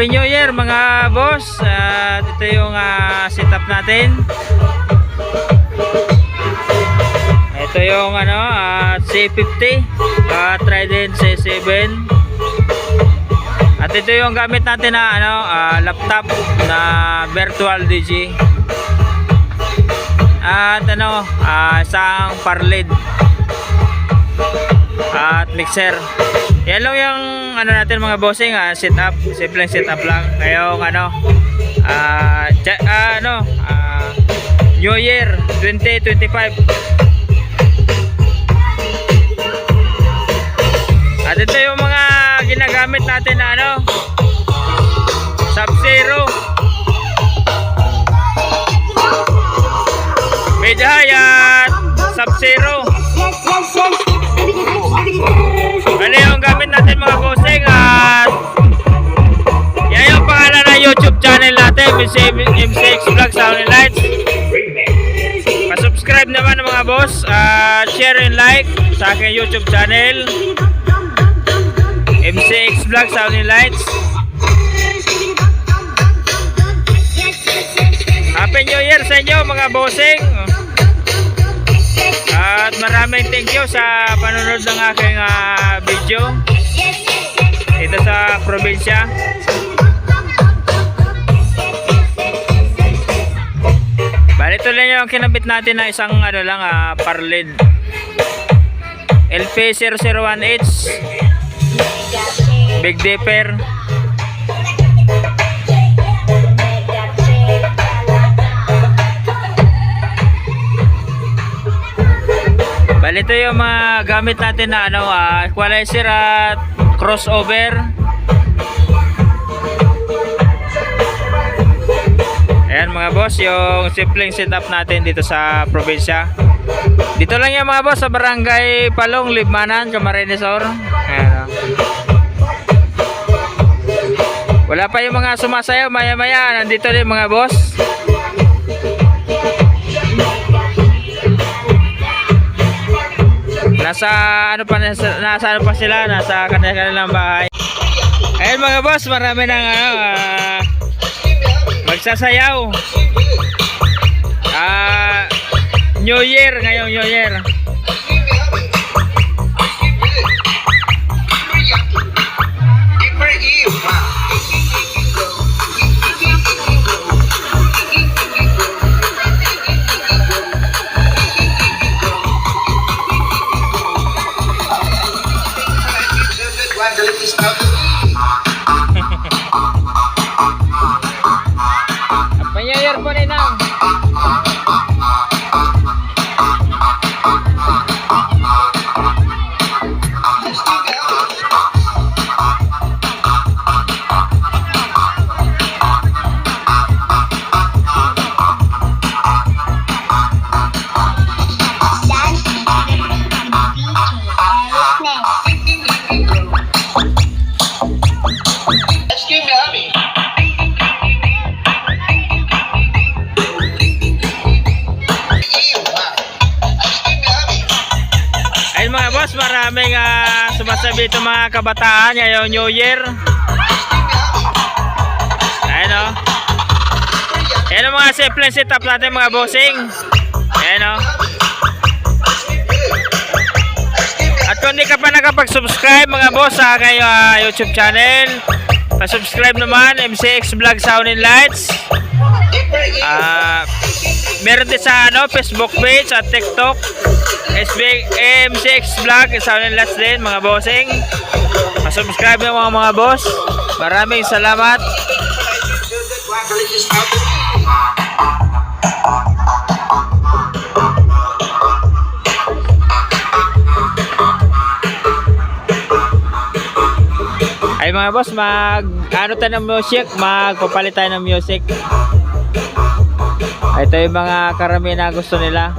Happy New Year mga boss. At ito yung ah, setup natin. Ito yung ano, ah, C50 at Trident C7. At ito yung gamit natin na ano, ah, laptop na virtual DJ. At ano, ah, isang parlid. At mixer. Yan lang yung ano natin mga bossing, ah, setup, simple setup lang. Ngayong ano, ah, ja- ah, ano, ah, New Year 2025. At ito yung mga ginagamit natin na ano, Sub-Zero. Medyo high at Sub-Zero. Ano yung gamit natin mga bossing natin, MC, MC6 Vlog Sound and Lights. Pa-subscribe naman mga boss at share and like sa aking YouTube channel. MC6 Vlog Sound and Lights. Happy New Year sa inyo mga bossing. At maraming thank you sa panonood ng aking ah, video dito sa probinsya. Bali lang yung kinabit natin na isang ano lang ah, parlin. LP001H Big Dipper Bali ito yung mga gamit natin na ano, ah, equalizer at crossover. Ayan mga boss, yung simpleng setup natin dito sa probinsya. Dito lang yung mga boss sa barangay Palong, Libmanan, Camarines Sur. Ayan oh. Wala pa yung mga sumasayaw maya maya, nandito din mga boss. Nasa ano pa nasa, nasa ano pa sila, nasa kanilang bahay. Ayun mga boss, marami nang ano, ah, magsasayaw. Ah, New Year ngayong New Year. Boss, maraming ah, sumasabi ito mga kabataan ngayong New Year. Ayun o. Ayan ang mga simple setup natin mga bossing. Ayan o. At kung di ka pa nakapag-subscribe mga boss sa aking ah, YouTube channel, pa-subscribe naman MCX Vlog Sound and Lights. Ah, meron din sa ano, Facebook page at TikTok. SB M6 Vlog, Sound and Lights din mga bossing. Pa-subscribe na mga mga boss. Maraming salamat. Ay mga boss, mag ano tayo ng music, magpapalit tayo ng music. Ito yung mga karami na gusto nila.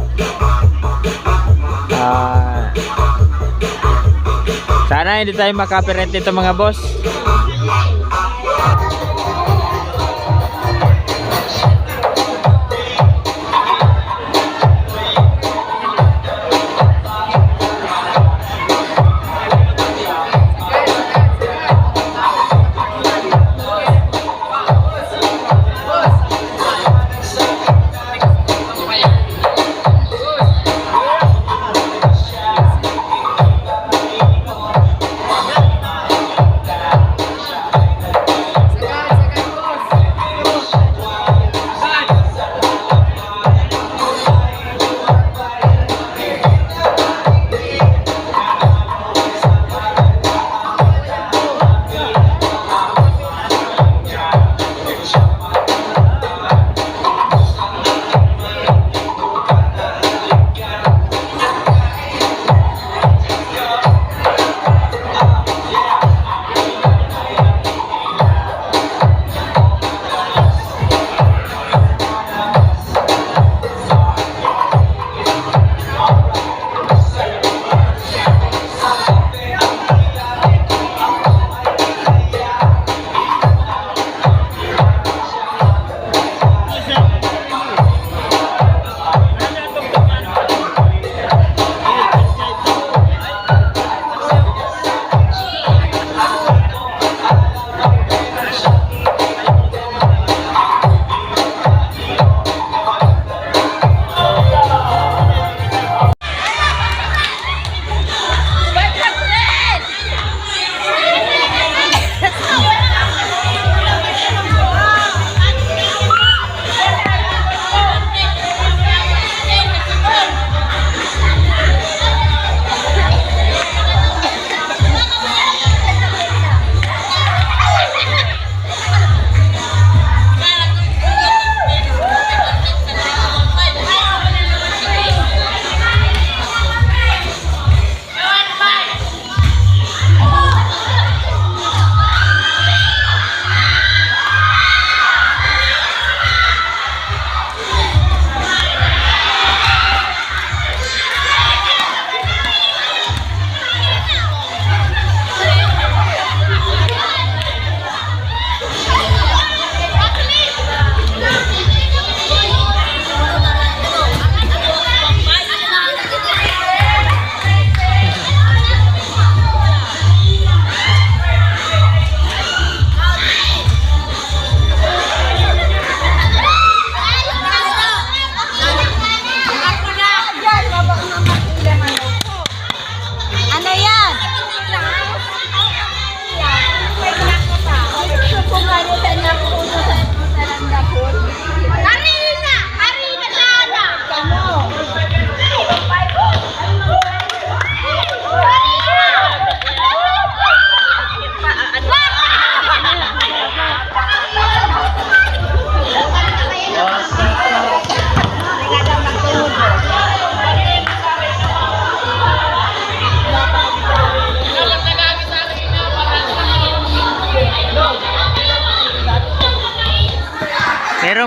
Ah, sana hindi tayo makapirent dito mga boss.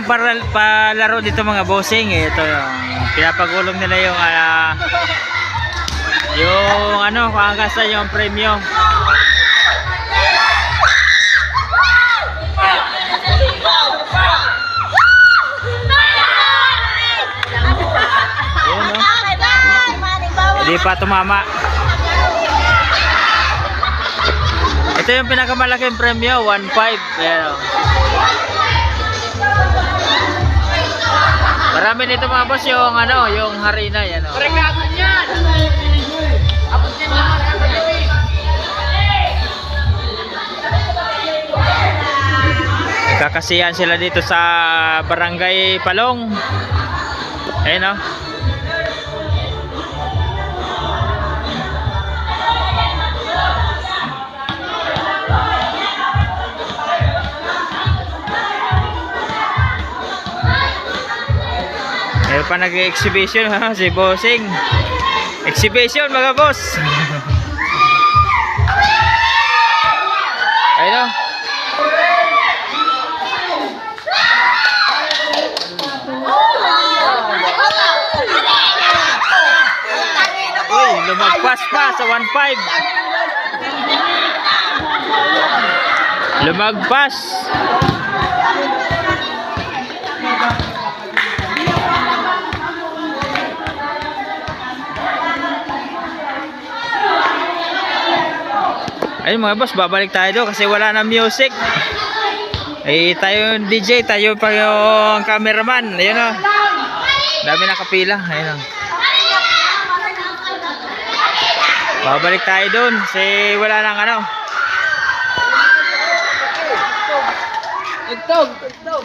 Para, palaro dito mga bossing. eh. Ito, pinapagulong nila yung ah, yung ano, kung hanggang sa yung premium. No? Hindi pa tumama. Ito yung pinakamalaking premyo, 1.5. Ayan, oh. Marami nito mga boss yung ano, yung harina yan. Oh. Nagkakasiyan sila dito sa Barangay Palong. Ayun oh. Meron pa nag-exhibition ha, si Bossing. Exhibition mga boss. Ayun oh. Uy, lumagpas pa sa 1.5. Lumagpas. Ayun mga boss, babalik tayo doon kasi wala na music. Eh, tayo yung DJ, tayo pa yung cameraman. Ayun o. Dami nakapila. Ayun o. Babalik tayo doon kasi wala nang ano. Tugtog, tugtog.